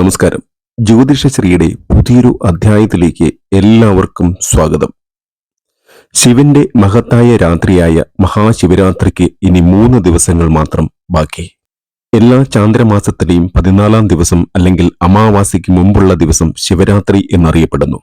നമസ്കാരം. ജ്യോതിഷശ്രീയുടെ പുതിയൊരു അധ്യായത്തിലേക്ക് എല്ലാവർക്കും സ്വാഗതം. ശിവന്റെ മഹത്തായ രാത്രിയായ മഹാശിവരാത്രിക്ക് ഇനി മൂന്ന് ദിവസങ്ങൾ മാത്രം ബാക്കി. എല്ലാ ചാന്ദ്രമാസത്തിലെയും പതിനാലാം ദിവസം അല്ലെങ്കിൽ അമാവാസിക്ക് മുമ്പുള്ള ദിവസം ശിവരാത്രി എന്നറിയപ്പെടുന്നു.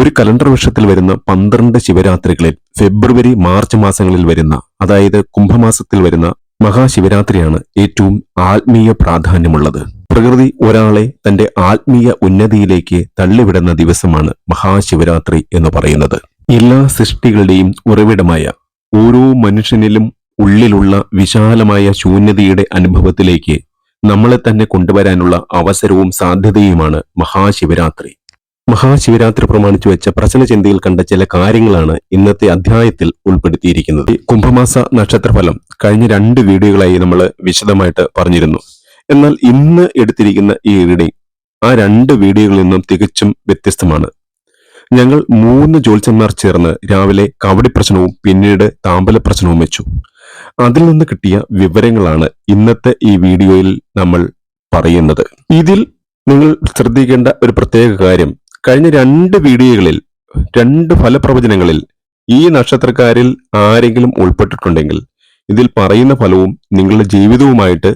ഒരു കലണ്ടർ വർഷത്തിൽ വരുന്ന പന്ത്രണ്ട് ശിവരാത്രികളിൽ ഫെബ്രുവരി മാർച്ച് മാസങ്ങളിൽ വരുന്ന അതായത് കുംഭമാസത്തിൽ വരുന്ന മഹാശിവരാത്രിയാണ് ഏറ്റവും ആത്മീയ പ്രാധാന്യമുള്ളത്. പ്രകൃതി ഒരാളെ തന്റെ ആത്മീയ ഉന്നതിയിലേക്ക് തള്ളിവിടുന്ന ദിവസമാണ് മഹാശിവരാത്രി എന്ന് പറയുന്നത്. എല്ലാ സൃഷ്ടികളുടെയും ഉറവിടമായ ഓരോ മനുഷ്യനിലും ഉള്ളിലുള്ള വിശാലമായ ശൂന്യതയുടെ അനുഭവത്തിലേക്ക് നമ്മളെ തന്നെ കൊണ്ടുവരാനുള്ള അവസരവും സാധ്യതയുമാണ് മഹാശിവരാത്രി. മഹാശിവരാത്രി പ്രമാണിച്ചു വെച്ച പ്രശ്നചിന്തയിൽ കണ്ട ചില കാര്യങ്ങളാണ് ഇന്നത്തെ അധ്യായത്തിൽ ഉൾപ്പെടുത്തിയിരിക്കുന്നത്. കുംഭമാസ നക്ഷത്രഫലം കഴിഞ്ഞ രണ്ട് വീഡിയോകളായി നമ്മൾ വിശദമായിട്ട് പറഞ്ഞിരുന്നു. എന്നാൽ ഇന്ന് എടുത്തിരിക്കുന്ന ഈ റീഡിംഗ് ആ രണ്ട് വീഡിയോകളിൽ നിന്നും തികച്ചും വ്യത്യസ്തമാണ്. ഞങ്ങൾ മൂന്ന് ജോത്സ്യന്മാർ ചേർന്ന് രാവിലെ കവടി പ്രശ്നവും പിന്നീട് താമ്പല പ്രശ്നവും വെച്ചു. അതിൽ നിന്ന് കിട്ടിയ വിവരങ്ങളാണ് ഇന്നത്തെ ഈ വീഡിയോയിൽ നമ്മൾ പറയുന്നത്. ഇതിൽ നിങ്ങൾ ശ്രദ്ധിക്കേണ്ട ഒരു പ്രത്യേക കാര്യം കഴിഞ്ഞ രണ്ട് വീഡിയോകളിൽ രണ്ട് ഫലപ്രവചനങ്ങളിൽ ഈ നക്ഷത്രക്കാരിൽ ആരെങ്കിലും ഉൾപ്പെട്ടിട്ടുണ്ടെങ്കിൽ ഇതിൽ പറയുന്ന ഫലവും നിങ്ങളുടെ ജീവിതവുമായിട്ട്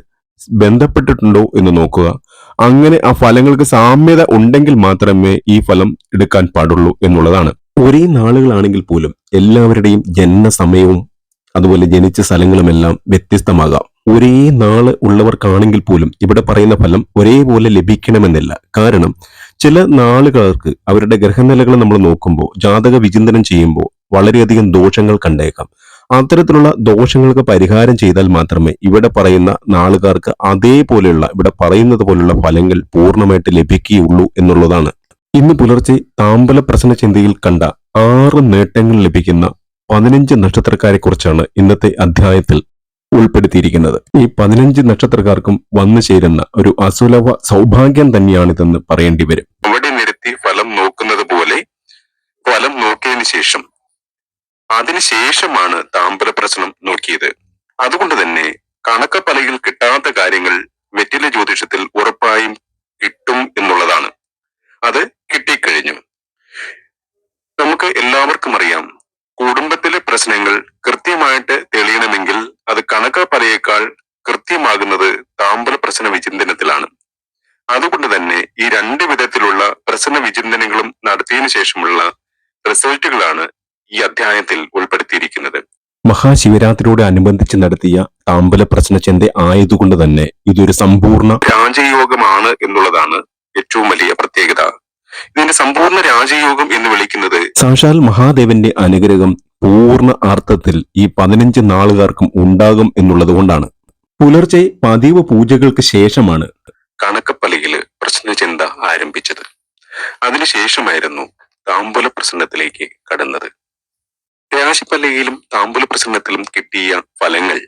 ബന്ധപ്പെട്ടിട്ടുണ്ടോ എന്ന് നോക്കുക. അങ്ങനെ ആ ഫലങ്ങൾക്ക് സാമ്യത ഉണ്ടെങ്കിൽ മാത്രമേ ഈ ഫലം എടുക്കാൻ പാടുള്ളൂ എന്നുള്ളതാണ്. ഒരേ നാളുകളാണെങ്കിൽ പോലും എല്ലാവരുടെയും ജനനസമയവും അതുപോലെ ജനിച്ച സ്ഥലങ്ങളുമെല്ലാം വ്യത്യസ്തമാകാം. ഒരേ നാൾ ഉള്ളവർക്കാണെങ്കിൽ പോലും ഇവിടെ പറയുന്ന ഫലം ഒരേപോലെ ലഭിക്കണമെന്നില്ല. കാരണം ചില നാളുകൾക്ക് അവരുടെ ഗ്രഹനിലകൾ നമ്മൾ നോക്കുമ്പോൾ ജാതക വിചിന്തനം ചെയ്യുമ്പോൾ വളരെയധികം ദോഷങ്ങൾ കണ്ടേക്കാം. അത്തരത്തിലുള്ള ദോഷങ്ങൾക്ക് പരിഹാരം ചെയ്താൽ മാത്രമേ ഇവിടെ പറയുന്ന നാളുകാർക്ക് അതേപോലെയുള്ള ഇവിടെ പറയുന്നത് പോലുള്ള ഫലങ്ങൾ പൂർണമായിട്ട് ലഭിക്കുകയുള്ളൂ എന്നുള്ളതാണ്. ഇന്ന് പുലർച്ചെ താമ്പല പ്രശ്ന ചിന്തയിൽ കണ്ട ആറ് നേട്ടങ്ങൾ ലഭിക്കുന്ന പതിനഞ്ച് നക്ഷത്രക്കാരെ കുറിച്ചാണ് ഇന്നത്തെ അധ്യായത്തിൽ ഉൾപ്പെടുത്തിയിരിക്കുന്നത്. ഈ പതിനഞ്ച് നക്ഷത്രക്കാർക്കും വന്നു ചേരുന്ന ഒരു അസുലഭ സൗഭാഗ്യം തന്നെയാണിതെന്ന് പറയേണ്ടി വരും. ഇവിടെ നിരത്തി ഫലം നോക്കുന്നത് പോലെ ഫലം നോക്കിയതിനു ശേഷം അതിനുശേഷമാണ് താമ്പര പ്രശ്നം നോക്കിയത്. അതുകൊണ്ട് തന്നെ കണക്കപ്പലയിൽ കിട്ടാത്ത കാര്യങ്ങൾ വെറ്റില ജ്യോതിഷത്തിൽ ഉറപ്പായും കിട്ടും എന്നുള്ളതാണ്. അത് കിട്ടിക്കഴിഞ്ഞു. നമുക്ക് എല്ലാവർക്കും അറിയാം കുടുംബത്തിലെ പ്രശ്നങ്ങൾ കൃത്യമായിട്ട് തെളിയണമെങ്കിൽ അത് കണക്കപ്പലയേക്കാൾ കൃത്യമാകുന്നത് താമ്പര പ്രശ്ന വിചിന്തനത്തിലാണ്. അതുകൊണ്ട് തന്നെ ഈ രണ്ട് വിധത്തിലുള്ള പ്രശ്ന വിചിന്തനങ്ങളും നടത്തിയതിനു ശേഷമുള്ള റിസൾട്ടുകളാണ് ഈ അധ്യായത്തിൽ ഉൾപ്പെടുത്തിയിരിക്കുന്നത്. മഹാശിവരാത്രിയോട് അനുബന്ധിച്ച് നടത്തിയ താമ്പല പ്രശ്നചന്ത ആയതുകൊണ്ട് തന്നെ ഇതൊരു സമ്പൂർണ രാജയോഗമാണ് എന്നുള്ളതാണ് ഏറ്റവും വലിയ പ്രത്യേകത. ഇതിന്റെ സമ്പൂർണ രാജയോഗം എന്ന് വിളിക്കുന്നത് സാക്ഷാൽ മഹാദേവന്റെ അനുഗ്രഹം പൂർണ അർത്ഥത്തിൽ ഈ പതിനഞ്ച് നാളുകാർക്കും ഉണ്ടാകും എന്നുള്ളത് കൊണ്ടാണ്. പുലർച്ചെ പതിവ് പൂജകൾക്ക് ശേഷമാണ് കണക്കപ്പലയിൽ പ്രശ്നചിന്ത ആരംഭിച്ചത്. അതിനുശേഷമായിരുന്നു താമ്പൂല പ്രശ്നത്തിലേക്ക് കടന്നത്. രാശിപ്പലയിലും താമ്പൂല പ്രസംഗത്തിലും കിട്ടിയ ഫലങ്ങൾ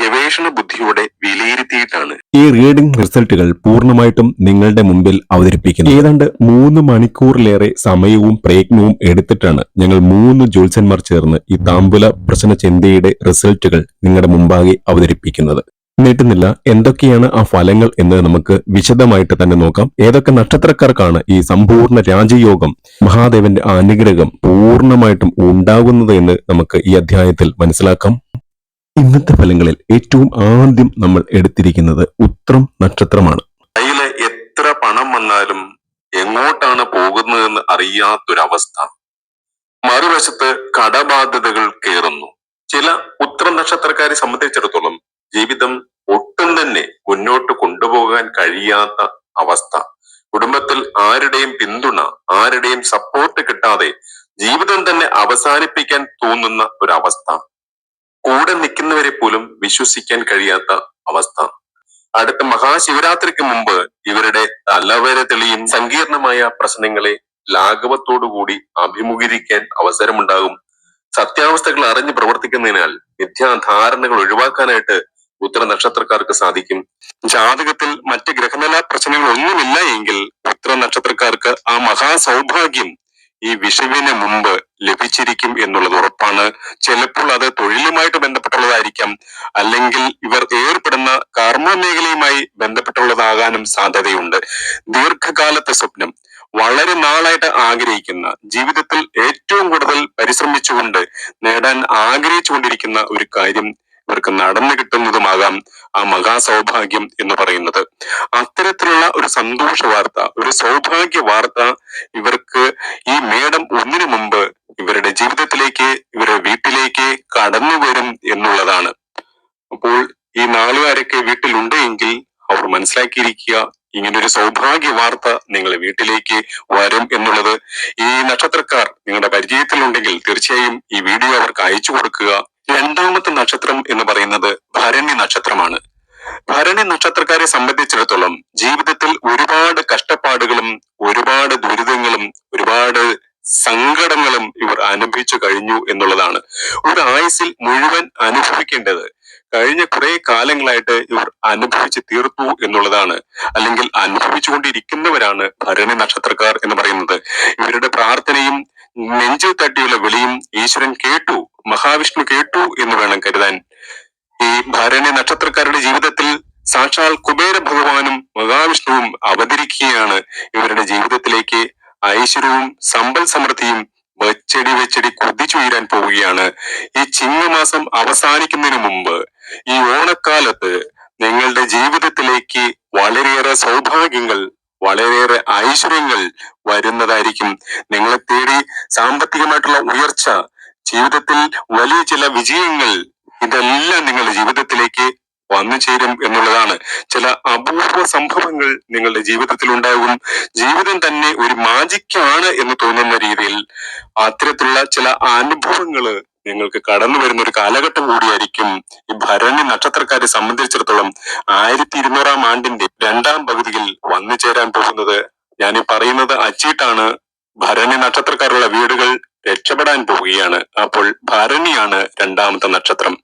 ഗവേഷണ ബുദ്ധിയോടെ വിലയിരുത്തിയിട്ടാണ്. ഈ റീഡിംഗ് റിസൾട്ടുകൾ പൂർണമായിട്ടും നിങ്ങളുടെ മുമ്പിൽ അവതരിപ്പിക്കുന്നത് ഏതാണ്ട് മൂന്ന് മണിക്കൂറിലേറെ സമയവും പ്രയത്നവും എടുത്തിട്ടാണ് ഞങ്ങൾ മൂന്ന് ജ്യോത്സ്യന്മാർ ചേർന്ന് ഈ താമ്പുല പ്രശ്ന ചിന്തയുടെ റിസൾട്ടുകൾ നിങ്ങളുടെ മുമ്പാകെ അവതരിപ്പിക്കുന്നത്. നീട്ടുന്നില്ല. എന്തൊക്കെയാണ് ആ ഫലങ്ങൾ എന്ന് നമുക്ക് വിശദമായിട്ട് തന്നെ നോക്കാം. ഏതൊക്കെ നക്ഷത്രക്കാർക്കാണ് ഈ സമ്പൂർണ രാജയോഗം മഹാദേവന്റെ അനുഗ്രഹം പൂർണമായിട്ടും ഉണ്ടാകുന്നത് എന്ന് നമുക്ക് ഈ അധ്യായത്തിൽ മനസ്സിലാക്കാം. ഇന്നത്തെ ഫലങ്ങളിൽ ഏറ്റവും ആദ്യം നമ്മൾ എടുത്തിരിക്കുന്നത് ഉത്രം നക്ഷത്രമാണ്. കയ്യിൽ എത്ര പണം വന്നാലും എങ്ങോട്ടാണ് പോകുന്നതെന്ന് അറിയാത്തൊരവസ്ഥ. മറുവശത്ത് കടബാധ്യതകൾ കയറുന്നു ചില ഉത്തര നക്ഷത്രക്കാരെ സംബന്ധിച്ചിടത്തോളം ജീവിതം ഒട്ടും തന്നെ മുന്നോട്ട് കൊണ്ടുപോകാൻ കഴിയാത്ത അവസ്ഥ. കുടുംബത്തിൽ ആരുടെയും പിന്തുണ ആരുടെയും സപ്പോർട്ട് കിട്ടാതെ ജീവിതം തന്നെ അവസാനിപ്പിക്കാൻ തോന്നുന്ന ഒരവസ്ഥ. കൂടെ നിൽക്കുന്നവരെ പോലും വിശ്വസിക്കാൻ കഴിയാത്ത അവസ്ഥ. അടുത്ത മഹാശിവരാത്രിക്ക് മുമ്പ് ഇവരുടെ തലവര തെളിയും സങ്കീർണമായ പ്രശ്നങ്ങളെ ലാഘവത്തോടുകൂടി അഭിമുഖീകരിക്കാൻ അവസരമുണ്ടാകും. സത്യാവസ്ഥകൾ അറിഞ്ഞു പ്രവർത്തിക്കുന്നതിനാൽ മിഥ്യാധാരണകൾ ഒഴിവാക്കാനായിട്ട് ഉത്തര നക്ഷത്രക്കാർക്ക് സാധിക്കും. ജാതകത്തിൽ മറ്റ് ഗ്രഹനില പ്രശ്നങ്ങൾ ഒന്നുമില്ല എങ്കിൽ ഉത്തര നക്ഷത്രക്കാർക്ക് ആ മഹാസൗഭാഗ്യം ഈ വിഷുവിന് മുമ്പ് ലഭിച്ചിരിക്കും എന്നുള്ളത് ഉറപ്പാണ്. ചിലപ്പോൾ അത് തൊഴിലുമായിട്ട് ബന്ധപ്പെട്ടുള്ളതായിരിക്കാം. അല്ലെങ്കിൽ ഇവർ ഏർപ്പെടുന്ന കർമ്മ മേഖലയുമായി ബന്ധപ്പെട്ടുള്ളതാകാനും സാധ്യതയുണ്ട്. ദീർഘകാലത്തെ സ്വപ്നം വളരെ നാളായിട്ട് ആഗ്രഹിക്കുന്ന ജീവിതത്തിൽ ഏറ്റവും കൂടുതൽ പരിശ്രമിച്ചുകൊണ്ട് നേടാൻ ആഗ്രഹിച്ചുകൊണ്ടിരിക്കുന്ന ഒരു കാര്യം ഇവർക്ക് നടന്നു കിട്ടുന്നതുമാകാം ആ മഹാസൗഭാഗ്യം എന്ന് പറയുന്നത്. അത്തരത്തിലുള്ള ഒരു സന്തോഷ വാർത്ത ഒരു സൗഭാഗ്യ വാർത്ത ഇവർക്ക് ഈ മേടം ഒന്നിനു മുമ്പ് ഇവരുടെ ജീവിതത്തിലേക്ക് ഇവരുടെ വീട്ടിലേക്ക് കടന്നു വരും എന്നുള്ളതാണ്. അപ്പോൾ ഈ നാളുകാരൊക്കെ വീട്ടിലുണ്ട് എങ്കിൽ അവർ മനസ്സിലാക്കിയിരിക്കുക ഇങ്ങനൊരു സൗഭാഗ്യ വാർത്ത നിങ്ങളെ വീട്ടിലേക്ക് വരും എന്നുള്ളത്. ഈ നക്ഷത്രക്കാർ നിങ്ങളുടെ പരിചയത്തിലുണ്ടെങ്കിൽ തീർച്ചയായും ഈ വീഡിയോ അവർക്ക് അയച്ചു കൊടുക്കുക. രണ്ടാമത്തെ നക്ഷത്രം എന്ന് പറയുന്നത് ഭരണി നക്ഷത്രമാണ്. ഭരണി നക്ഷത്രക്കാരെ സംബന്ധിച്ചിടത്തോളം ജീവിതത്തിൽ ഒരുപാട് കഷ്ടപ്പാടുകളും ഒരുപാട് ദുരിതങ്ങളും ഒരുപാട് സങ്കടങ്ങളും ഇവർ അനുഭവിച്ചു കഴിഞ്ഞു എന്നുള്ളതാണ്. ഒരു ആയുസിൽ മുഴുവൻ അനുഭവിക്കേണ്ടത്. കഴിഞ്ഞ കുറെ കാലങ്ങളായിട്ട് ഇവർ അനുഭവിച്ച് തീർത്തു എന്നുള്ളതാണ്. അല്ലെങ്കിൽ അനുഭവിച്ചുകൊണ്ടിരിക്കുന്നവരാണ് ഭരണി നക്ഷത്രക്കാർ എന്ന് പറയുന്നത്. ഇവരുടെ പ്രാർത്ഥനയും നെഞ്ചിൽ തട്ടിയുള്ള വിളിയും ഈശ്വരൻ കേട്ടു മഹാവിഷ്ണു കേട്ടു എന്ന് വേണം കരുതാൻ. ഈ ഭാരണ്യ നക്ഷത്രക്കാരുടെ ജീവിതത്തിൽ സാക്ഷാൽ കുബേര ഭഗവാനും മഹാവിഷ്ണുവും അവതരിക്കുകയാണ് ഇവരുടെ ജീവിതത്തിലേക്ക്. ഐശ്വര്യവും സമ്പൽ സമൃദ്ധിയും വെച്ചടി വെച്ചടി കുതിച്ചുയരാൻ പോവുകയാണ്. ഈ ചിങ്ങമാസം അവസാനിക്കുന്നതിന് മുമ്പ് ഈ ഓണക്കാലത്ത് നിങ്ങളുടെ ജീവിതത്തിലേക്ക് വളരെയേറെ സൗഭാഗ്യങ്ങൾ വളരെയേറെ ഐശ്വര്യങ്ങൾ വരുന്നതായിരിക്കും. നിങ്ങളെ തേടി സാമ്പത്തികമായിട്ടുള്ള ഉയർച്ച ജീവിതത്തിൽ വലിയ ചില വിജയങ്ങൾ ഇതെല്ലാം നിങ്ങളുടെ ജീവിതത്തിലേക്ക് വന്നു ചേരും എന്നുള്ളതാണ്. ചില അപൂർവ സംഭവങ്ങൾ നിങ്ങളുടെ ജീവിതത്തിൽ ഉണ്ടാകും. ജീവിതം തന്നെ ഒരു മാജിക്കാണ് എന്ന് തോന്നുന്ന രീതിയിൽ അത്തരത്തിലുള്ള ചില അനുഭവങ്ങൾ നിങ്ങൾക്ക് കടന്നു വരുന്ന ഒരു കാലഘട്ടം കൂടിയായിരിക്കും ഈ ഭരണി നക്ഷത്രക്കാരെ സംബന്ധിച്ചിടത്തോളം ആയിരത്തി ഇരുന്നൂറാം ആണ്ടിന്റെ രണ്ടാം പകുതിയിൽ വന്നു ചേരാൻ പോകുന്നത് ഞാൻ ഈ പറയുന്നത് അച്ചീട്ടാണ് ഭരണി നക്ഷത്രക്കാരുള്ള വീടുകൾ രക്ഷപ്പെടാൻ പോവുകയാണ് അപ്പോൾ ഭരണിയാണ് രണ്ടാമത്തെ നക്ഷത്രം.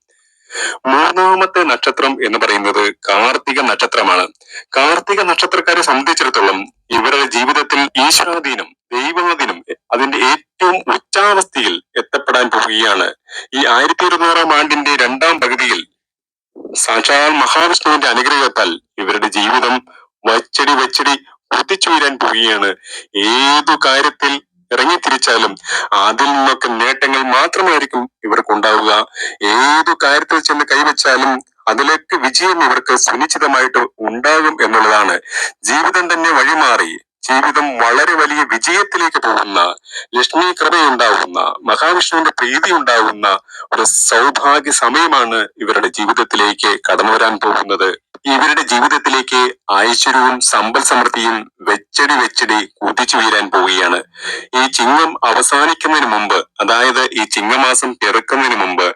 മൂന്നാമത്തെ നക്ഷത്രം എന്ന് പറയുന്നത് കാർത്തിക നക്ഷത്രമാണ്. കാർത്തിക നക്ഷത്രക്കാരെ സംബന്ധിച്ചിടത്തോളം ഇവരുടെ ജീവിതത്തിൽ ഈശ്വരാധീനം ദൈവാധീനം അതിന്റെ ഏറ്റവും ഉച്ചാവസ്ഥയിൽ എത്തപ്പെടാൻ പോവുകയാണ്. ഈ ആയിരത്തി ഇരുന്നൂറാം ആണ്ടിന്റെ രണ്ടാം പകുതിയിൽ സാക്ഷാൽ മഹാവിഷ്ണുവിന്റെ അനുഗ്രഹത്താൽ ഇവരുടെ ജീവിതം വച്ചടി വച്ചടി കുതിച്ചുയരാൻ പോവുകയാണ്. ഏതു കാര്യത്തിൽ ഇറങ്ങിത്തിരിച്ചാലും അതിൽ നിന്നൊക്കെ നേട്ടങ്ങൾ മാത്രമായിരിക്കും ഇവർക്ക് ഉണ്ടാവുക. ഏതു കാര്യത്തിൽ ചെന്ന് കൈവച്ചാലും അതിലേക്ക് വിജയം ഇവർക്ക് സുനിശ്ചിതമായിട്ട് ഉണ്ടാകും എന്നുള്ളതാണ്. ജീവിതം തന്നെ വഴിമാറി ജീവിതം വളരെ വലിയ വിജയത്തിലേക്ക് പോകുന്ന ലക്ഷ്മി കൃപയുണ്ടാകുന്ന മഹാവിഷ്ണുവിന്റെ പ്രീതി ഉണ്ടാകുന്ന ഒരു സൗഭാഗ്യ സമയമാണ് ഇവരുടെ ജീവിതത്തിലേക്ക് കടന്നു വരാൻ പോകുന്നത്. ഇവരുടെ ജീവിതത്തിലേക്ക് ഐശ്വര്യവും സമ്പൽ സമൃദ്ധിയും വെച്ചടി വെച്ചടി കുതിച്ചു വീരാൻ പോവുകയാണ്. ഈ ചിങ്ങം അവസാനിക്കുന്നതിന് മുമ്പ് അതായത് ഈ ചിങ്ങമാസം പിറക്കുന്നതിന് മുമ്പ്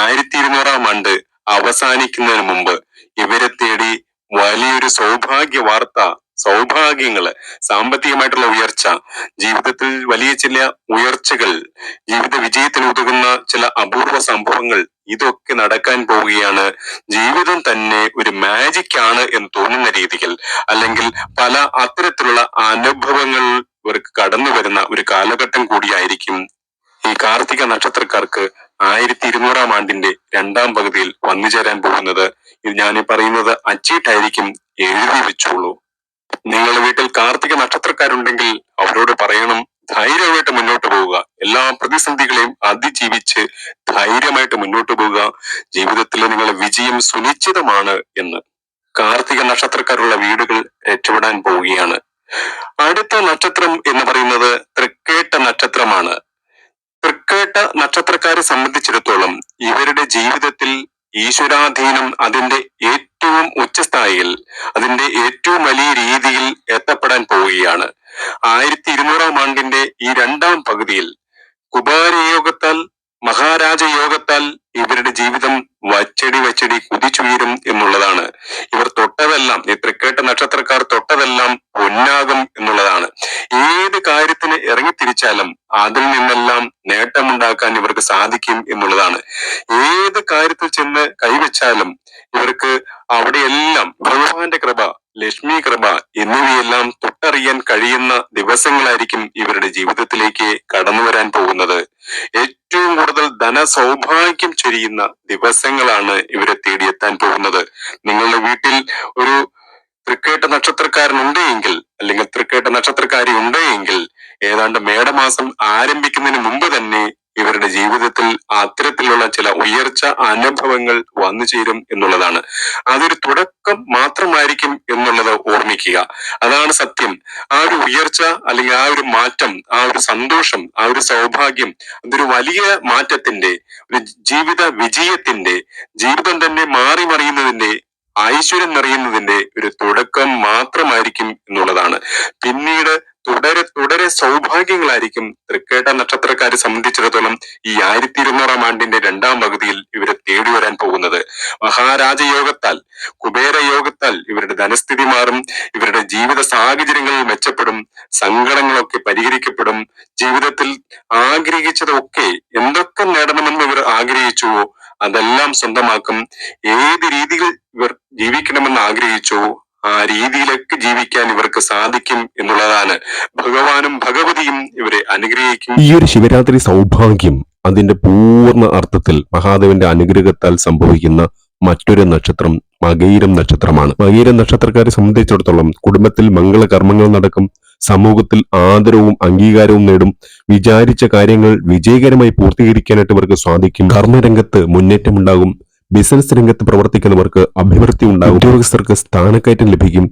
ആയിരത്തി ഇരുന്നൂറാം ആണ്ട് അവസാനിക്കുന്നതിന് മുമ്പ് ഇവരെ തേടി വലിയൊരു സൗഭാഗ്യ വാർത്ത സൗഭാഗ്യങ്ങൾ സാമ്പത്തികമായിട്ടുള്ള ഉയർച്ച ജീവിതത്തിൽ വലിയ ചില ഉയർച്ചകൾ ജീവിത വിജയത്തിൽ ഉതകുന്ന ചില അപൂർവ സംഭവങ്ങൾ ഇതൊക്കെ നടക്കാൻ പോവുകയാണ്. ജീവിതം തന്നെ ഒരു മാജിക് ആണ് എന്ന് തോന്നുന്ന രീതിയിൽ അല്ലെങ്കിൽ പല അത്തരത്തിലുള്ള അനുഭവങ്ങൾ ഇവർക്ക് കടന്നു വരുന്ന ഒരു കാലഘട്ടം കൂടിയായിരിക്കും. ഈ കാർത്തിക നക്ഷത്രക്കാർക്ക് ആയിരത്തി ഇരുന്നൂറാം ആണ്ടിന്റെ രണ്ടാം പകുതിയിൽ വന്നു ചേരാൻ പോകുന്നത്. ഇത് ഞാൻ പറയുന്നത് അച്ചീട്ടായിരിക്കും എഴുതി വെച്ചോളൂ. നിങ്ങളുടെ വീട്ടിൽ കാർത്തിക നക്ഷത്രക്കാരുണ്ടെങ്കിൽ അവരോട് പറയണം ധൈര്യമായിട്ട് മുന്നോട്ട് പോവുക. എല്ലാ പ്രതിസന്ധികളെയും അതിജീവിച്ച് ധൈര്യമായിട്ട് മുന്നോട്ട് പോവുക. ജീവിതത്തിൽ നിങ്ങളുടെ വിജയം സുനിശ്ചിതമാണ് എന്ന്. കാർത്തിക നക്ഷത്രക്കാരുള്ള വീടുകൾ രക്ഷപ്പെടാൻ പോവുകയാണ്. അടുത്ത നക്ഷത്രം എന്ന് പറയുന്നത് തൃക്കേട്ട നക്ഷത്രമാണ്. തൃക്കേട്ട നക്ഷത്രക്കാരെ സംബന്ധിച്ചിടത്തോളം ഇവരുടെ ജീവിതത്തിൽ ഈശ്വരാധീനം അതിന്റെ ഏറ്റവും ഉച്ചസ്ഥായിയിൽ അതിന്റെ ഏറ്റവും വലിയ രീതിയിൽ എത്തപ്പെടാൻ പോവുകയാണ്. ആയിരത്തി ഇരുന്നൂറാം ആണ്ടിന്റെ ഈ രണ്ടാം പകുതിയിൽ കുബാരയോഗത്താൽ മഹാരാജ യോഗത്താൽ ഇവരുടെ ജീവിതം വച്ചടി വച്ചടി കുതിച്ചുയരും എന്നുള്ളതാണ്. ഇവർ തൊട്ടതെല്ലാം ഈ തൃക്കേട്ട നക്ഷത്രക്കാർ തൊട്ടതെല്ലാം പൊന്നാകും ഇറങ്ങിത്തിരിച്ചാലും അതിൽ നിന്നെല്ലാം നേട്ടമുണ്ടാക്കാൻ ഇവർക്ക് സാധിക്കും എന്നുള്ളതാണ്. ഏത് കാര്യത്തിൽ ചെന്ന് കൈവച്ചാലും ഇവർക്ക് അവിടെയെല്ലാം ഭഗവാന്റെ കൃപ ലക്ഷ്മി കൃപ എന്നിവയെല്ലാം തൊട്ടറിയാൻ കഴിയുന്ന ദിവസങ്ങളായിരിക്കും ഇവരുടെ ജീവിതത്തിലേക്ക് കടന്നു വരാൻ പോകുന്നത്. ഏറ്റവും കൂടുതൽ ധന സൗഭാഗ്യം ചൊരിയുന്ന ദിവസങ്ങളാണ് ഇവരെ തേടിയെത്താൻ പോകുന്നത്. നിങ്ങളുടെ വീട്ടിൽ ഒരു തൃക്കേട്ട നക്ഷത്രക്കാരനുണ്ട് എങ്കിൽ അല്ലെങ്കിൽ തൃക്കേട്ട നക്ഷത്രക്കാരി ഉണ്ട് എങ്കിൽ ഏതാണ്ട് മേടമാസം ആരംഭിക്കുന്നതിന് മുമ്പ് തന്നെ ഇവരുടെ ജീവിതത്തിൽ അത്തരത്തിലുള്ള ചില ഉയർച്ച അനുഭവങ്ങൾ വന്നു ചേരും എന്നുള്ളതാണ്. അതൊരു തുടക്കം മാത്രമായിരിക്കും എന്നുള്ളത് ഓർമ്മിക്കുക. അതാണ് സത്യം. ആ ഒരു ഉയർച്ച അല്ലെങ്കിൽ ആ ഒരു മാറ്റം ആ ഒരു സന്തോഷം ആ ഒരു സൗഭാഗ്യം അതൊരു വലിയ മാറ്റത്തിന്റെ ഒരു ജീവിത വിജയത്തിന്റെ ജീവിതം തന്നെ മാറി മറിയുന്നതിന്റെ ഐശ്വര്യം നിറയുന്നതിന്റെ ഒരു തുടക്കം മാത്രമായിരിക്കും എന്നുള്ളതാണ്. പിന്നീട് തുടരെ തുടരെ സൗഭാഗ്യങ്ങളായിരിക്കും തൃക്കേട്ട നക്ഷത്രക്കാരെ സംബന്ധിച്ചിടത്തോളം ഈ ആയിരത്തി ഇരുന്നൂറാം ആണ്ടിന്റെ രണ്ടാം പകുതിയിൽ ഇവരെ തേടി വരാൻ പോകുന്നത്. മഹാരാജയോഗത്താൽ കുബേര യോഗത്താൽ ഇവരുടെ ധനസ്ഥിതി മാറും ഇവരുടെ ജീവിത സാഹചര്യങ്ങൾ മെച്ചപ്പെടും സങ്കടങ്ങളൊക്കെ പരിഹരിക്കപ്പെടും ജീവിതത്തിൽ ആഗ്രഹിച്ചതൊക്കെ എന്തൊക്കെ നേടണമെന്ന് ഇവർ ആഗ്രഹിച്ചുവോ അതെല്ലാം സ്വന്തമാക്കും. ഏത് രീതിയിൽ ഇവർ ജീവിക്കണമെന്ന് ആഗ്രഹിച്ചോ ആ രീതിയിലൊക്കെ ജീവിക്കാൻ ഇവർക്ക് സാധിക്കും എന്നുള്ളതാണ്. ഭഗവാനും ഭഗവതിയും ഇവരെ അനുഗ്രഹിക്കും. ഈ ഒരു ശിവരാത്രി സൗഭാഗ്യം അതിന്റെ പൂർണ അർത്ഥത്തിൽ മഹാദേവന്റെ അനുഗ്രഹത്താൽ സംഭവിക്കുന്ന മറ്റൊരു നക്ഷത്രം മകയിരം നക്ഷത്രമാണ്. മകയിരം നക്ഷത്രക്കാരെ സംബന്ധിച്ചിടത്തോളം കുടുംബത്തിൽ മംഗളകർമ്മങ്ങൾ നടക്കും. സമൂഹത്തിൽ ആദരവും അംഗീകാരവും നേടും. വിചാരിച്ച കാര്യങ്ങൾ വിജയകരമായി പൂർത്തീകരിക്കാനായിട്ട് ഇവർക്ക് സാധിക്കും. കർമ്മരംഗത്ത് മുന്നേറ്റമുണ്ടാകും. ബിസിനസ് രംഗത്ത് പ്രവർത്തിക്കുന്നവർക്ക് അഭിവൃദ്ധി ഉണ്ടാകും. ഉദ്യോഗസ്ഥർക്ക് സ്ഥാനക്കയറ്റം ലഭിക്കും.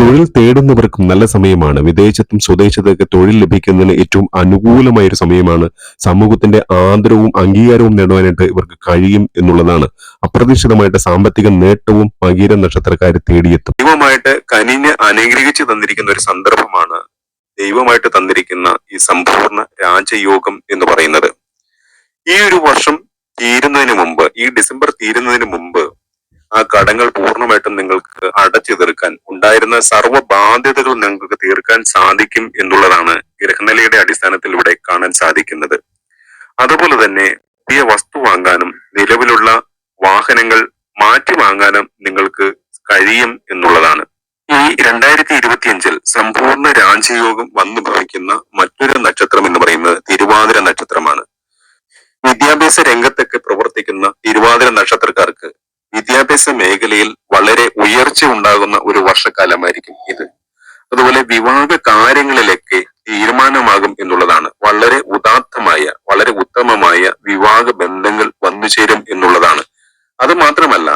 തൊഴിൽ തേടുന്നവർക്കും നല്ല സമയമാണ്. വിദേശത്തും സ്വദേശത്തൊക്കെ തൊഴിൽ ലഭിക്കുന്നതിന് ഏറ്റവും അനുകൂലമായ ഒരു സമയമാണ്. സമൂഹത്തിന്റെ ആദരവും അംഗീകാരവും നേടുവാനായിട്ട് ഇവർക്ക് കഴിയും എന്നുള്ളതാണ്. അപ്രതീക്ഷിതമായിട്ട് സാമ്പത്തിക നേട്ടവും മകീര നക്ഷത്രക്കാരെ തേടിയെത്തും. ദൈവമായിട്ട് കനിഞ്ഞ് അനുഗ്രഹിച്ചു തന്നിരിക്കുന്ന ഒരു സന്ദർഭമാണ് ദൈവമായിട്ട് തന്നിരിക്കുന്ന ഈ സമ്പൂർണ രാജയോഗം എന്ന് പറയുന്നത്. ഈ ഒരു വർഷം തീരുന്നതിന് മുമ്പ് ഈ ഡിസംബർ തീരുന്നതിന് മുമ്പ് ആ കടങ്ങൾ പൂർണമായിട്ടും നിങ്ങൾക്ക് അടച്ചു തീർക്കാൻ ഉണ്ടായിരുന്ന സർവ ബാധ്യതകൾ നിങ്ങൾക്ക് തീർക്കാൻ സാധിക്കും എന്നുള്ളതാണ് ഗ്രഹനിലയുടെ അടിസ്ഥാനത്തിൽ ഇവിടെ കാണാൻ സാധിക്കുന്നത്. അതുപോലെ തന്നെ പുതിയ വസ്തു വാങ്ങാനും നിലവിലുള്ള വാഹനങ്ങൾ മാറ്റി വാങ്ങാനും നിങ്ങൾക്ക് കഴിയും എന്നുള്ളതാണ്. ഈ രണ്ടായിരത്തി ഇരുപത്തിയഞ്ചിൽ സമ്പൂർണ രാജയോഗം വന്നു ഭവിക്കുന്ന മറ്റൊരു നക്ഷത്രം എന്ന് പറയുന്നത് തിരുവാതിര നക്ഷത്രമാണ്. വിദ്യാഭ്യാസ രംഗത്തൊക്കെ പ്രവർത്തിക്കുന്ന തിരുവാതിര നക്ഷത്രക്കാർക്ക് വിദ്യാഭ്യാസ മേഖലയിൽ വളരെ ഉയർച്ച ഉണ്ടാകുന്ന ഒരു വർഷക്കാലമായിരിക്കും ഇത്. അതുപോലെ വിവാഹ കാര്യങ്ങളിലൊക്കെ തീരുമാനമാകും എന്നുള്ളതാണ്. വളരെ ഉദാത്തമായ വളരെ ഉത്തമമായ വിവാഹ ബന്ധങ്ങൾ വന്നു ചേരും എന്നുള്ളതാണ്. അത് മാത്രമല്ല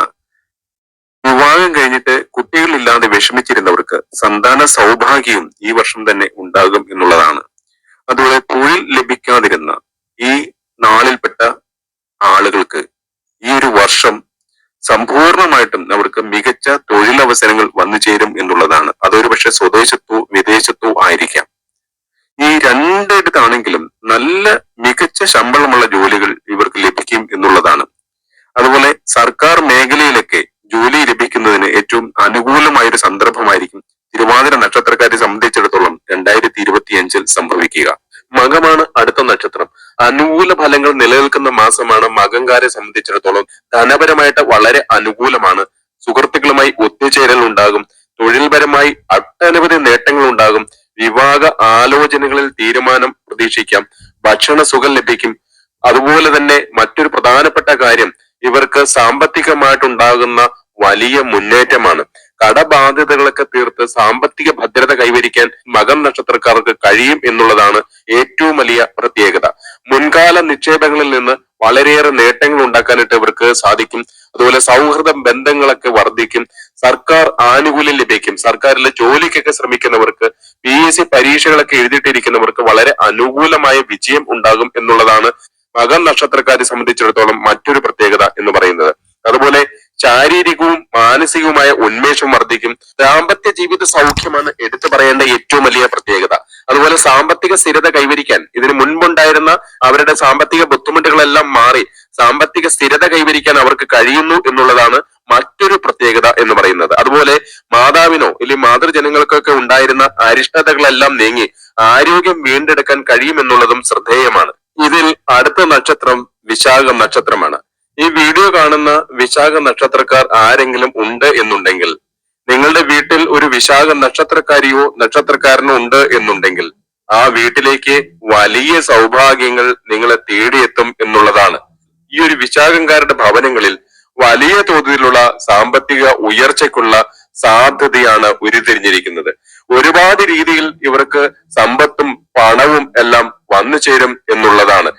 വിഷമിച്ചിരുന്നവർക്ക് സന്താന സൗഭാഗ്യവും ഈ വർഷം തന്നെ ഉണ്ടാകും എന്നുള്ളതാണ്. അതുപോലെ തൊഴിൽ ലഭിക്കാതിരുന്ന ഈ നാളിൽപ്പെട്ട ആളുകൾക്ക് ഈ ഒരു വർഷം സമ്പൂർണമായിട്ടും അവർക്ക് മികച്ച തൊഴിലവസരങ്ങൾ വന്നു ചേരും എന്നുള്ളതാണ്. അതൊരു പക്ഷെ സ്വദേശത്തോ വിദേശത്തോ ആയിരിക്കാം. ഈ രണ്ടിടത്താണെങ്കിലും നല്ല മികച്ച ശമ്പളമുള്ള ജോലികൾ ഇവർക്ക് ലഭിക്കും എന്നുള്ളതാണ്. അതുപോലെ സർക്കാർ മേഖലയിലൊക്കെ ജോലി ലഭിക്കുന്നതിന് ഏറ്റവും അനുകൂലമായ ഒരു സന്ദർഭമായിരിക്കും തിരുവാതിര നക്ഷത്രക്കാരെ സംബന്ധിച്ചിടത്തോളം രണ്ടായിരത്തി ഇരുപത്തിയഞ്ചിൽ സംഭവിക്കുക. മകമാണ് അടുത്ത നക്ഷത്രം. അനുകൂല ഫലങ്ങൾ നിലനിൽക്കുന്ന മാസമാണ് മകങ്കാരെ സംബന്ധിച്ചിടത്തോളം ധനപരമായിട്ട് വളരെ അനുകൂലമാണ്. സുഹൃത്തുക്കളുമായി ഒത്തുചേരൽ ഉണ്ടാകും. തൊഴിൽപരമായി ഒട്ടനവധി നേട്ടങ്ങൾ ഉണ്ടാകും. വിവാഹ ആലോചനകളിൽ തീരുമാനം പ്രതീക്ഷിക്കാം. ഭക്ഷണ സുഖം ലഭിക്കും. അതുപോലെ തന്നെ മറ്റൊരു പ്രധാനപ്പെട്ട കാര്യം ഇവർക്ക് സാമ്പത്തികമായിട്ടുണ്ടാകുന്ന വലിയ മുന്നേറ്റമാണ്. കടബാധ്യതകളൊക്കെ തീർത്ത് സാമ്പത്തിക ഭദ്രത കൈവരിക്കാൻ മകം നക്ഷത്രക്കാർക്ക് കഴിയും എന്നുള്ളതാണ് ഏറ്റവും വലിയ പ്രത്യേകത. മുൻകാല നിക്ഷേപങ്ങളിൽ നിന്ന് വളരെയേറെ നേട്ടങ്ങൾ ഉണ്ടാക്കാനായിട്ട് ഇവർക്ക് സാധിക്കും. അതുപോലെ സൗഹൃദ ബന്ധങ്ങളൊക്കെ വർദ്ധിക്കും. സർക്കാർ ആനുകൂല്യം ലഭിക്കും. സർക്കാരിലെ ജോലിക്കൊക്കെ ശ്രമിക്കുന്നവർക്ക് പി എസ് സി പരീക്ഷകളൊക്കെ എഴുതിയിട്ടിരിക്കുന്നവർക്ക് വളരെ അനുകൂലമായ വിജയം ഉണ്ടാകും എന്നുള്ളതാണ് മകൻ നക്ഷത്രക്കാരെ സംബന്ധിച്ചിടത്തോളം മറ്റൊരു പ്രത്യേകത എന്ന് പറയുന്നത്. അതുപോലെ ശാരീരികവും മാനസികവുമായ ഉന്മേഷം വർദ്ധിക്കും. ദാമ്പത്യ ജീവിത സൗഖ്യമാണ് എടുത്തു പറയേണ്ട ഏറ്റവും വലിയ പ്രത്യേകത. അതുപോലെ സാമ്പത്തിക സ്ഥിരത കൈവരിക്കാൻ ഇതിന് മുൻപുണ്ടായിരുന്ന അവരുടെ സാമ്പത്തിക ബുദ്ധിമുട്ടുകളെല്ലാം മാറി സാമ്പത്തിക സ്ഥിരത കൈവരിക്കാൻ അവർക്ക് കഴിയുന്നു എന്നുള്ളതാണ് മറ്റൊരു പ്രത്യേകത എന്ന് പറയുന്നത്. അതുപോലെ മാതാവിനോ അല്ലെങ്കിൽ മാതൃജനങ്ങൾക്കൊക്കെ ഉണ്ടായിരുന്ന അരിഷ്ടതകളെല്ലാം നീങ്ങി ആരോഗ്യം വീണ്ടെടുക്കാൻ കഴിയുമെന്നുള്ളതും ശ്രദ്ധേയമാണ്. ഇതിൽ അടുത്ത നക്ഷത്രം വിശാഖ നക്ഷത്രമാണ്. ഈ വീഡിയോ കാണുന്ന വിശാഖ നക്ഷത്രക്കാർ ആരെങ്കിലും ഉണ്ട് എന്നുണ്ടെങ്കിൽ നിങ്ങളുടെ വീട്ടിൽ ഒരു വിശാഖ നക്ഷത്രക്കാരിയോ നക്ഷത്രക്കാരനോ ഉണ്ട് എന്നുണ്ടെങ്കിൽ ആ വീട്ടിലേക്ക് വലിയ സൗഭാഗ്യങ്ങൾ നിങ്ങളെ തേടിയെത്തും എന്നുള്ളതാണ്. ഈ ഒരു വിശാഖംകാരുടെ ഭവനങ്ങളിൽ വലിയ തോതിലുള്ള സാമ്പത്തിക ഉയർച്ചയ്ക്കുള്ള സാധ്യതയാണ് ഉരുത്തിരിഞ്ഞിരിക്കുന്നത്. ഒരുപാട് രീതിയിൽ ഇവർക്ക് സമ്പത്തും പണവും എല്ലാം വന്നു ചേരും എന്നുള്ളതാണ്.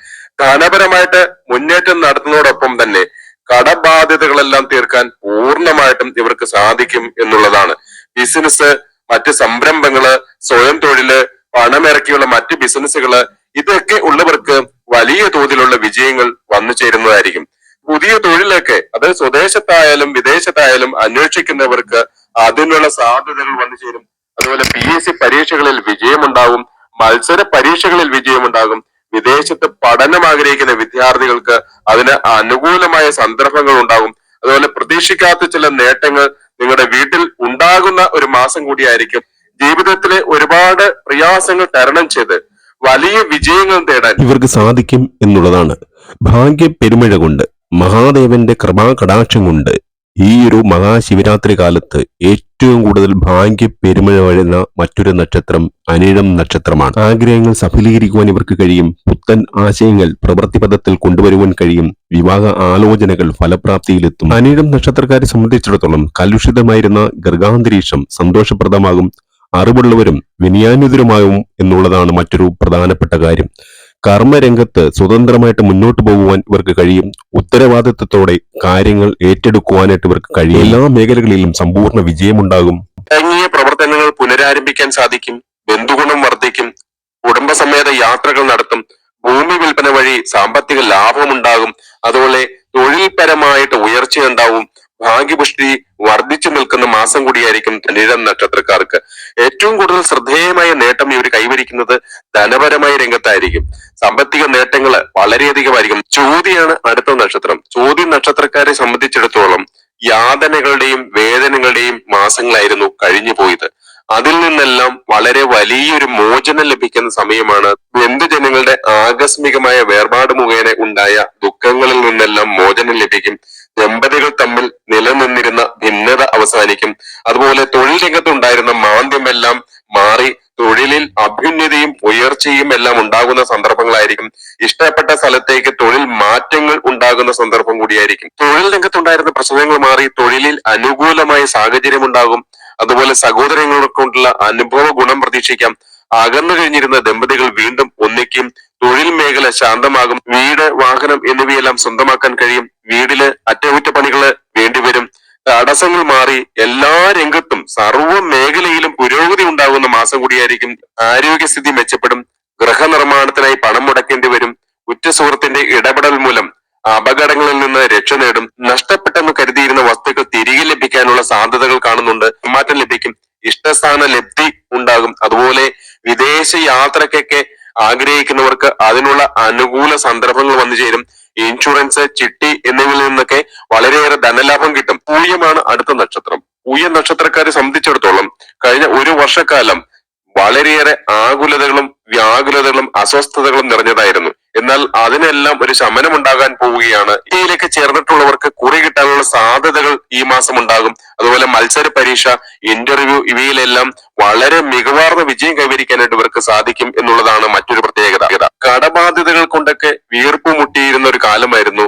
ധനപരമായിട്ട് മുന്നേറ്റം നടത്തുന്നതോടൊപ്പം തന്നെ കടബാധ്യതകളെല്ലാം തീർക്കാൻ പൂർണമായിട്ടും ഇവർക്ക് സാധിക്കും എന്നുള്ളതാണ്. ബിസിനസ് മറ്റ് സംരംഭങ്ങൾ സ്വയം തൊഴിൽ പണമിറക്കിയുള്ള മറ്റ് ബിസിനസ്സുകൾ ഇതൊക്കെ ഉള്ളവർക്ക് വലിയ തോതിലുള്ള വിജയങ്ങൾ വന്നു ചേരുന്നതായിരിക്കും. പുതിയ തൊഴിലൊക്കെ അത് സ്വദേശത്തായാലും വിദേശത്തായാലും അന്വേഷിക്കുന്നവർക്ക് അതിനുള്ള സാധ്യതകൾ വന്നു ചേരും. അതുപോലെ പി എസ് സി പരീക്ഷകളിൽ വിജയമുണ്ടാകും മത്സര പരീക്ഷകളിൽ വിജയമുണ്ടാകും. വിദേശത്ത് പഠനം ആഗ്രഹിക്കുന്ന വിദ്യാർത്ഥികൾക്ക് അതിന് അനുകൂലമായ സന്ദർഭങ്ങൾ ഉണ്ടാകും. അതുപോലെ പ്രതീക്ഷിക്കാത്ത ചില നേട്ടങ്ങൾ നിങ്ങളുടെ വീട്ടിൽ ഉണ്ടാകുന്ന ഒരു മാസം കൂടിയായിരിക്കും. ജീവിതത്തിലെ ഒരുപാട് പ്രയാസങ്ങൾ തരണം ചെയ്ത് വലിയ വിജയങ്ങൾ തേടാൻ ഇവർക്ക് സാധിക്കും എന്നുള്ളതാണ്. ഭാഗ്യ പെരുമഴ കൊണ്ട് മഹാദേവന്റെ കൃപാകടാക്ഷം കൊണ്ട് ഈ ഒരു മഹാശിവരാത്രി കാലത്ത് ഏറ്റവും കൂടുതൽ ഭാഗ്യ പെരുമഴ വഴുന്ന മറ്റൊരു നക്ഷത്രം അനിഴം നക്ഷത്രമാണ്. ആഗ്രഹങ്ങൾ സഫലീകരിക്കുവാൻ ഇവർക്ക് കഴിയും. പുത്തൻ ആശയങ്ങൾ പ്രവൃത്തിപഥത്തിൽ കൊണ്ടുവരുവാൻ കഴിയും. വിവാഹ ആലോചനകൾ ഫലപ്രാപ്തിയിലെത്തും. അനിഴം നക്ഷത്രക്കാരെ സംബന്ധിച്ചിടത്തോളം കലുഷിതമായിരുന്ന ഗർഗാന്തരീക്ഷം സന്തോഷപ്രദമാകും. അറിവുള്ളവരും വിനയാന്വിതരുമാകും എന്നുള്ളതാണ് മറ്റൊരു പ്രധാനപ്പെട്ട കാര്യം. കർമ്മരംഗത്ത് സ്വതന്ത്രമായിട്ട് മുന്നോട്ട് പോകുവാൻ ഇവർക്ക് കഴിയും. ഉത്തരവാദിത്വത്തോടെ കാര്യങ്ങൾ ഏറ്റെടുക്കുവാനായിട്ട് ഇവർക്ക് കഴിയും. എല്ലാ മേഖലകളിലും സമ്പൂർണ വിജയമുണ്ടാകും. തുടങ്ങിയ പ്രവർത്തനങ്ങൾ പുനരാരംഭിക്കാൻ സാധിക്കും. ബന്ധുഗുണം വർദ്ധിക്കും. കുടുംബസമേത യാത്രകൾ നടത്തും. ഭൂമി വിൽപ്പന വഴി സാമ്പത്തിക ലാഭമുണ്ടാകും. അതുപോലെ തൊഴിൽപരമായിട്ട് ഉയർച്ചയുണ്ടാവും ഭാഗ്യപുഷ്ടി വർദ്ധിച്ചു നിൽക്കുന്ന മാസം കൂടിയായിരിക്കും ധനിരം നക്ഷത്രക്കാർക്ക്. ഏറ്റവും കൂടുതൽ ശ്രദ്ധേയമായ നേട്ടം ഇവർ കൈവരിക്കുന്നത് ധനപരമായ രംഗത്തായിരിക്കും. സാമ്പത്തിക നേട്ടങ്ങൾ വളരെയധികമായിരിക്കും ചോദ്യാണ് അടുത്ത നക്ഷത്രം. ചോദ്യ നക്ഷത്രക്കാരെ സംബന്ധിച്ചിടത്തോളം യാതനകളുടെയും വേദനകളുടെയും മാസങ്ങളായിരുന്നു കഴിഞ്ഞു പോയത്. അതിൽ നിന്നെല്ലാം വളരെ വലിയൊരു മോചനം ലഭിക്കുന്ന സമയമാണ് ബന്ധുജനങ്ങളുടെ ആകസ്മികമായ വേർപാട് മുഖേന ഉണ്ടായ ദുഃഖങ്ങളിൽ നിന്നെല്ലാം മോചനം ലഭിക്കും. ദമ്പതികൾ തമ്മിൽ നിലനിന്നിരുന്ന ഭിന്നത അവസാനിക്കും. അതുപോലെ തൊഴിൽ രംഗത്തുണ്ടായിരുന്ന മാന്ദ്യമെല്ലാം മാറി തൊഴിലിൽ അഭ്യുന്നതിയും ഉയർച്ചയും എല്ലാം ഉണ്ടാകുന്ന സന്ദർഭങ്ങളായിരിക്കും. ഇഷ്ടപ്പെട്ട സ്ഥലത്തേക്ക് തൊഴിൽ മാറ്റങ്ങൾ ഉണ്ടാകുന്ന സന്ദർഭം കൂടിയായിരിക്കും. തൊഴിൽ രംഗത്തുണ്ടായിരുന്ന പ്രശ്നങ്ങൾ മാറി തൊഴിലിൽ അനുകൂലമായ സാഹചര്യം ഉണ്ടാകും. അതുപോലെ സഹോദരങ്ങളെ കൊണ്ടുള്ള അനുഭവ ഗുണം പ്രതീക്ഷിക്കാം. അകന്നു കഴിഞ്ഞിരുന്ന ദമ്പതികൾ വീണ്ടും ഒന്നിക്കും തൊഴിൽ മേഖല ശാന്തമാകും. വീട് വാഹനം എന്നിവയെല്ലാം സ്വന്തമാക്കാൻ കഴിയും. വീടിൽ അറ്റകുറ്റപ്പണികൾ വേണ്ടിവരും. തടസ്സങ്ങൾ മാറി എല്ലാ രംഗത്തും സർവ മേഖലയിലും പുരോഗതി ഉണ്ടാകുന്ന മാസം കൂടിയായിരിക്കും ആരോഗ്യസ്ഥിതി മെച്ചപ്പെടും. ഗൃഹനിർമ്മാണത്തിനായി പണം മുടക്കേണ്ടി വരും. ഉറ്റ സുഹൃത്തിന്റെ ഇടപെടൽ മൂലം അപകടങ്ങളിൽ നിന്ന് രക്ഷ നേടും. നഷ്ടപ്പെട്ടെന്ന് കരുതിയിരുന്ന വസ്തുക്കൾ തിരികെ ലഭിക്കാനുള്ള സാധ്യതകൾ കാണുന്നുണ്ട്. മാറ്റം ലഭിക്കും. ഇഷ്ടസ്ഥാന ലബ്ധി ഉണ്ടാകും. അതുപോലെ വിദേശ യാത്രക്കൊക്കെ ആഗ്രഹിക്കുന്നവർക്ക് അതിനുള്ള അനുകൂല സന്ദർഭങ്ങൾ വന്നു ചേരും. ഇൻഷുറൻസ് ചിട്ടി എന്നിവയിൽ നിന്നൊക്കെ വളരെയേറെ ധനലാഭം കിട്ടും. പൂയമാണ് അടുത്ത നക്ഷത്രം. പൂയ നക്ഷത്രക്കാരെ സംബന്ധിച്ചിടത്തോളം കഴിഞ്ഞ ഒരു വർഷക്കാലം വളരെയേറെ ആകുലതകളും വ്യാകുലതകളും അസ്വസ്ഥതകളും നിറഞ്ഞതായിരുന്നു. എന്നാൽ അതിനെല്ലാം ഒരു ശമനം ഉണ്ടാകാൻ പോവുകയാണ്. ഇന്ത്യയിലേക്ക് ചേർന്നിട്ടുള്ളവർക്ക് കുറി കിട്ടാനുള്ള സാധ്യതകൾ ഈ മാസം ഉണ്ടാകും. അതുപോലെ മത്സര പരീക്ഷ ഇന്റർവ്യൂ ഇവയിലെല്ലാം വളരെ മികവാർന്ന വിജയം കൈവരിക്കാനായിട്ട് ഇവർക്ക് സാധിക്കും എന്നുള്ളതാണ് മറ്റൊരു പ്രത്യേകത. കടബാധ്യതകൾ കൊണ്ടൊക്കെ വീർപ്പ് മുട്ടിയിരുന്ന ഒരു കാലമായിരുന്നു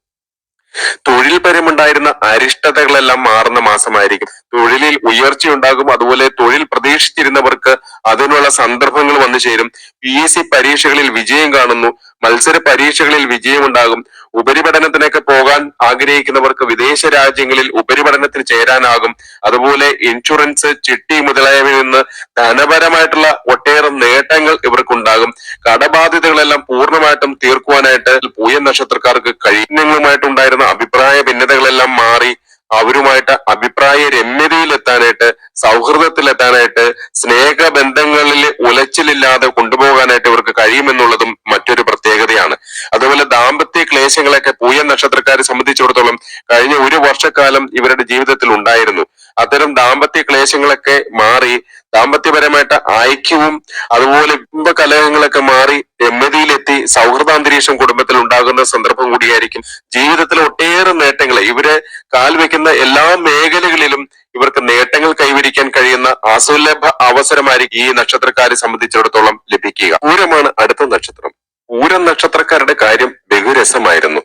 തൊഴിൽപരമുണ്ടായിരുന്ന അരിഷ്ടതകളെല്ലാം മാറുന്ന മാസമായിരിക്കും. തൊഴിലിൽ ഉയർച്ചയുണ്ടാകും. അതുപോലെ തൊഴിൽ പ്രതീക്ഷിച്ചിരുന്നവർക്ക് അതിനുള്ള സന്ദർഭങ്ങൾ വന്നു ചേരും പി എസ് സി പരീക്ഷകളിൽ വിജയം കാണുന്നു. മത്സര പരീക്ഷകളിൽ വിജയമുണ്ടാകും. ഉപരിപഠനത്തിനൊക്കെ പോകാൻ ആഗ്രഹിക്കുന്നവർക്ക് വിദേശ രാജ്യങ്ങളിൽ ഉപരിപഠനത്തിന് ചേരാനാകും. അതുപോലെ ഇൻഷുറൻസ് ചിട്ടി മുതലായവയിൽ നിന്ന് ധനപരമായിട്ടുള്ള ഒട്ടേറെ നേട്ടങ്ങൾ ഇവർക്കുണ്ടാകും. കടബാധ്യതകളെല്ലാം പൂർണമായിട്ടും തീർക്കുവാനായിട്ട് പൂയ നക്ഷത്രക്കാർക്ക് കഴിഞ്ഞങ്ങളുമായിട്ടുണ്ടായിരുന്ന അഭിപ്രായ ഭിന്നതകളെല്ലാം മാറി അവരുമായിട്ട് അഭിപ്രായ രമ്യതയിലെത്താനായിട്ട് സൗഹൃദത്തിലെത്താനായിട്ട് സ്നേഹബന്ധങ്ങളിൽ ഉലച്ചിലില്ലാതെ കൊണ്ടുപോകാനായിട്ട് ഇവർക്ക് കഴിയുമെന്നുള്ളതും മറ്റൊരു പ്രത്യേകതയാണ്. അതുപോലെ ദാമ്പത്യ ക്ലേശങ്ങളൊക്കെ പൂയ നക്ഷത്രക്കാരെ സംബന്ധിച്ചിടത്തോളം കഴിഞ്ഞ ഒരു വർഷക്കാലം ഇവരുടെ ജീവിതത്തിൽ ഉണ്ടായിരുന്നു. അത്തരം ദാമ്പത്യ ക്ലേശങ്ങളൊക്കെ മാറി ദാമ്പത്യപരമായിട്ട് ഐക്യവും അതുപോലെ കുടുംബ കലഹങ്ങളൊക്കെ മാറി രമ്യതയിലെത്തി സൗഹൃദാന്തരീക്ഷം കുടുംബത്തിൽ ഉണ്ടാകുന്ന സന്ദർഭം കൂടിയായിരിക്കും. ജീവിതത്തിൽ ഒട്ടേറെ നേട്ടങ്ങൾ ഇവർ കാൽ വെക്കുന്ന എല്ലാ മേഖലകളിലും ഇവർക്ക് നേട്ടങ്ങൾ കൈവരിക്കാൻ കഴിയുന്ന അസുലഭ അവസരമായിരിക്കും ഈ നക്ഷത്രക്കാരെ സംബന്ധിച്ചിടത്തോളം ലഭിക്കുക. പൂരമാണ് അടുത്ത നക്ഷത്രം. പൂരം നക്ഷത്രക്കാരുടെ കാര്യം ബഹുരസമായിരുന്നു.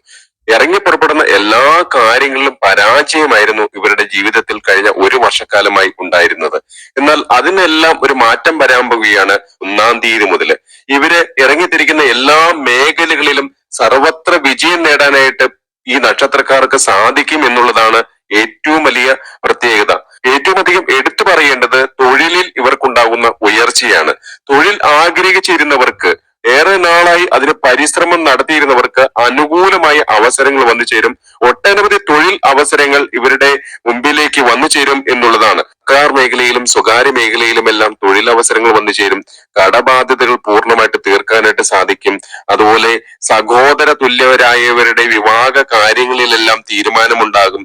ഇറങ്ങി പുറപ്പെടുന്ന എല്ലാ കാര്യങ്ങളിലും പരാജയമായിരുന്നു ഇവരുടെ ജീവിതത്തിൽ കഴിഞ്ഞ ഒരു വർഷക്കാലമായി ഉണ്ടായിരുന്നത്. എന്നാൽ അതിനെല്ലാം ഒരു മാറ്റം വരാൻ പോവുകയാണ് ഒന്നാം തീയതി മുതൽ. ഇവർ ഇറങ്ങിത്തിരിക്കുന്ന എല്ലാ മേഖലകളിലും സർവത്ര വിജയം നേടാനായിട്ട് ഈ നക്ഷത്രക്കാർക്ക് സാധിക്കും എന്നുള്ളതാണ് ഏറ്റവും വലിയ പ്രത്യേകത. ഏറ്റവും അധികം എടുത്തു പറയേണ്ടത് തൊഴിലിൽ ഇവർക്കുണ്ടാകുന്ന ഉയർച്ചയാണ്. തൊഴിൽ ആഗ്രഹിച്ചിരുന്നവർക്ക് ഏറെ നാളായി അതിന് പരിശ്രമം നടത്തിയിരുന്നവർക്ക് അനുകൂലമായ അവസരങ്ങൾ വന്നു ചേരും. ഒട്ടനവധി തൊഴിൽ അവസരങ്ങൾ ഇവരുടെ മുമ്പിലേക്ക് വന്നു ചേരും എന്നുള്ളതാണ്. സർക്കാർ മേഖലയിലും സ്വകാര്യ മേഖലയിലും എല്ലാം തൊഴിലവസരങ്ങൾ വന്നു ചേരും. കടബാധ്യതകൾ പൂർണമായിട്ട് തീർക്കാനായിട്ട് സാധിക്കും. അതുപോലെ സഹോദര തുല്യരായവരുടെ വിവാഹ കാര്യങ്ങളിലെല്ലാം തീരുമാനമുണ്ടാകും.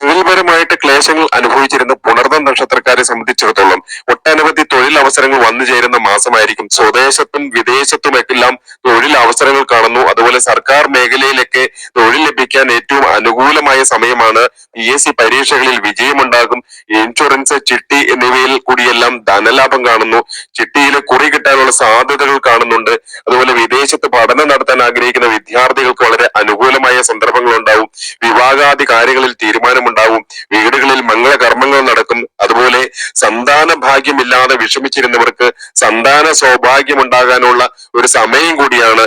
തൊഴിൽപരമായിട്ട് ക്ലേശങ്ങൾ അനുഭവിച്ചിരുന്ന പുണർന്ന നക്ഷത്രക്കാരെ സംബന്ധിച്ചിടത്തോളം ഒട്ടനവധി തൊഴിൽ അവസരങ്ങൾ വന്നു ചേരുന്ന മാസമായിരിക്കും. സ്വദേശത്തും വിദേശത്തുമെല്ലാം തൊഴിൽ അവസരങ്ങൾ കാണുന്നു. അതുപോലെ സർക്കാർ മേഖലയിലൊക്കെ തൊഴിൽ ലഭിക്കാൻ ഏറ്റവും അനുകൂലമായ സമയമാണ് പി എസ് സി പരീക്ഷകളിൽ വിജയമുണ്ടാകും ഇൻഷുറൻസ് ചിട്ടി എന്നിവയിൽ കൂടിയെല്ലാം ധനലാഭം കാണുന്നു. ചിട്ടിയിൽ കുറി കിട്ടാനുള്ള സാധ്യതകൾ കാണുന്നുണ്ട്. അതുപോലെ വിദേശത്ത് പഠനം നടത്താൻ ആഗ്രഹിക്കുന്ന വിദ്യാർത്ഥികൾക്ക് വളരെ അനുകൂലമായ സന്ദർഭങ്ങൾ ഉണ്ടാവും വിവാഹാദി കാര്യങ്ങളിൽ തീരുമാനമുണ്ടാവും. വീടുകളിൽ മംഗളകർമ്മങ്ങൾ നടക്കും. അതുപോലെ സന്താന ഭാഗ്യമില്ലാതെ വിഷമിച്ചിരുന്നവർക്ക് സന്താന സൗഭാഗ്യം ഉണ്ടാകാനുള്ള ഒരു സമയം കൂടിയാണ്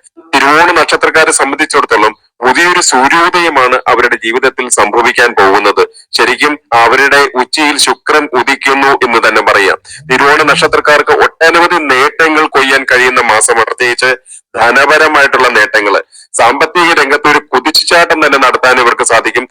തിരുവോണ നക്ഷത്രക്കാരെ സംബന്ധിച്ചിടത്തോളം പുതിയൊരു സൂര്യോദയമാണ് അവരുടെ ജീവിതത്തിൽ സംഭവിക്കാൻ പോകുന്നത്. ശരിക്കും അവരുടെ ഉച്ചയിൽ ശുക്രൻ ഉദിക്കുന്നു എന്ന് തന്നെ പറയാം. തിരുവോണ നക്ഷത്രക്കാർക്ക് ഒട്ടനവധി നേട്ടങ്ങൾ കൊയ്യാൻ കഴിയുന്ന മാസമാണ് പ്രത്യേകിച്ച് ധനപരമായിട്ടുള്ള നേട്ടങ്ങൾ സാമ്പത്തിക രംഗത്ത് ഒരു കുതിച്ചുചാട്ടം തന്നെ നടത്താൻ ഇവർക്ക് സാധിക്കും.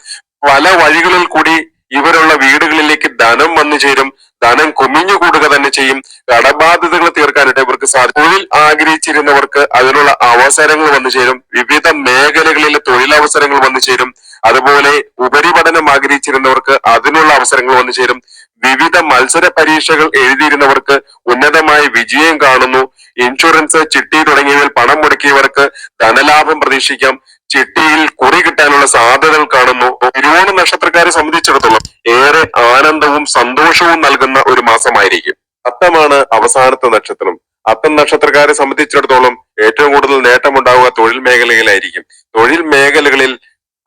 പല വഴികളിൽ കൂടി ഇവരുള്ള വീടുകളിലേക്ക് ധനം വന്നു ചേരും. ധനം കുമിഞ്ഞുകൂടുക തന്നെ ചെയ്യും. കടബാധ്യതകൾ തീർക്കാനായിട്ട് ഇവർക്ക് സാധിക്കും തൊഴിൽ ആഗ്രഹിച്ചിരുന്നവർക്ക് അതിനുള്ള അവസരങ്ങൾ വന്നു ചേരും. വിവിധ മേഖലകളിലെ തൊഴിലവസരങ്ങൾ വന്നു ചേരും. അതുപോലെ ഉപരിപഠനം ആഗ്രഹിച്ചിരുന്നവർക്ക് അതിനുള്ള അവസരങ്ങൾ വന്നു ചേരും. വിവിധ മത്സര പരീക്ഷകൾ എഴുതിയിരുന്നവർക്ക് ഉന്നതമായ വിജയം കാണുന്നു. ഇൻഷുറൻസ് ചിട്ടി തുടങ്ങിയവയിൽ പണം മുടക്കിയവർക്ക് ധനലാഭം പ്രതീക്ഷിക്കാം. ചിട്ടിയിൽ കുറി കിട്ടാനുള്ള സാധ്യതകൾ കാണുന്നു. തിരുവോണ നക്ഷത്രക്കാരെ സംബന്ധിച്ചിടത്തോളം ഏറെ ആനന്ദവും സന്തോഷവും നൽകുന്ന ഒരു മാസമായിരിക്കും. അത്തമാണ് അവസാനത്തെ നക്ഷത്രം. അത്തം നക്ഷത്രക്കാരെ സംബന്ധിച്ചിടത്തോളം ഏറ്റവും കൂടുതൽ നേട്ടമുണ്ടാവുക തൊഴിൽ മേഖലയിലായിരിക്കും തൊഴിൽ മേഖലകളിൽ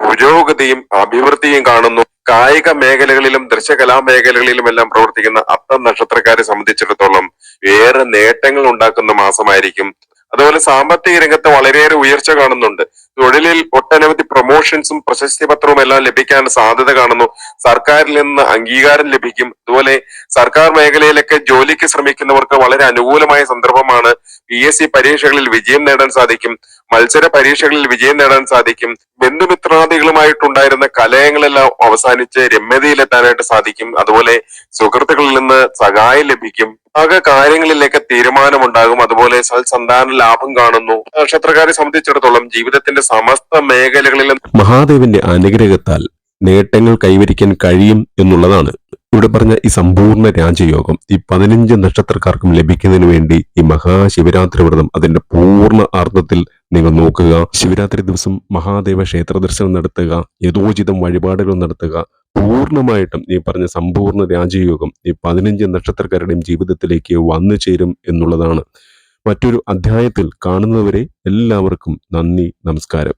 പുരോഗതിയും അഭിവൃദ്ധിയും കാണുന്നു. കായിക മേഖലകളിലും ദൃശ്യകലാ മേഖലകളിലും എല്ലാം പ്രവർത്തിക്കുന്ന അത്തം നക്ഷത്രക്കാരെ സംബന്ധിച്ചിടത്തോളം ഏറെ നേട്ടങ്ങൾ ഉണ്ടാക്കുന്ന മാസമായിരിക്കും അതുപോലെ സാമ്പത്തിക രംഗത്ത് വളരെയേറെ ഉയർച്ച കാണുന്നുണ്ട്. തൊഴിലിൽ ഒട്ടനവധി പ്രൊമോഷൻസും പ്രശസ്തി പത്രവും എല്ലാം ലഭിക്കാൻ സാധ്യത കാണുന്നു. സർക്കാരിൽ നിന്ന് അംഗീകാരം ലഭിക്കും. അതുപോലെ സർക്കാർ മേഖലയിലൊക്കെ ജോലിക്ക് ശ്രമിക്കുന്നവർക്ക് വളരെ അനുകൂലമായ സന്ദർഭമാണ് പി എസ് സി പരീക്ഷകളിൽ വിജയം നേടാൻ സാധിക്കും. മത്സര പരീക്ഷകളിൽ വിജയം നേടാൻ സാധിക്കും. ബന്ധുമിത്രാദികളുമായിട്ടുണ്ടായിരുന്ന കലയങ്ങളെല്ലാം അവസാനിച്ച് രമ്യതയിലെത്താനായിട്ട് സാധിക്കും. അതുപോലെ സുഹൃത്തുക്കളിൽ നിന്ന് സഹായം ലഭിക്കും. ആകെ കാര്യങ്ങളിലേക്ക് തീരുമാനമുണ്ടാകും. അതുപോലെ സൽസന്താന ലാഭം കാണുന്നു. നക്ഷത്രക്കാരെ സംബന്ധിച്ചിടത്തോളം ജീവിതത്തിന്റെ സമസ്ത മേഖലകളിലും മഹാദേവന്റെ അനുഗ്രഹത്താൽ നേട്ടങ്ങൾ കൈവരിക്കാൻ കഴിയും എന്നുള്ളതാണ് ഇവിടെ പറഞ്ഞ ഈ സമ്പൂർണ രാജയോഗം. ഈ പതിനഞ്ച് നക്ഷത്രക്കാർക്കും ലഭിക്കുന്നതിന് വേണ്ടി ഈ മഹാശിവരാത്രി വ്രതം അതിന്റെ പൂർണ അർത്ഥത്തിൽ നിങ്ങൾ നോക്കുക. ശിവരാത്രി ദിവസം മഹാദേവ ക്ഷേത്ര ദർശനം നടത്തുക. യഥോചിതം വഴിപാടുകൾ നടത്തുക. പൂർണമായിട്ടും ഈ പറഞ്ഞ സമ്പൂർണ രാജയോഗം ഈ പതിനഞ്ച് നക്ഷത്രക്കാരുടെയും ജീവിതത്തിലേക്ക് വന്നു ചേരും എന്നുള്ളതാണ്. മറ്റൊരു അധ്യായത്തിൽ കാണുന്നവരെ എല്ലാവർക്കും നന്ദി നമസ്കാരം.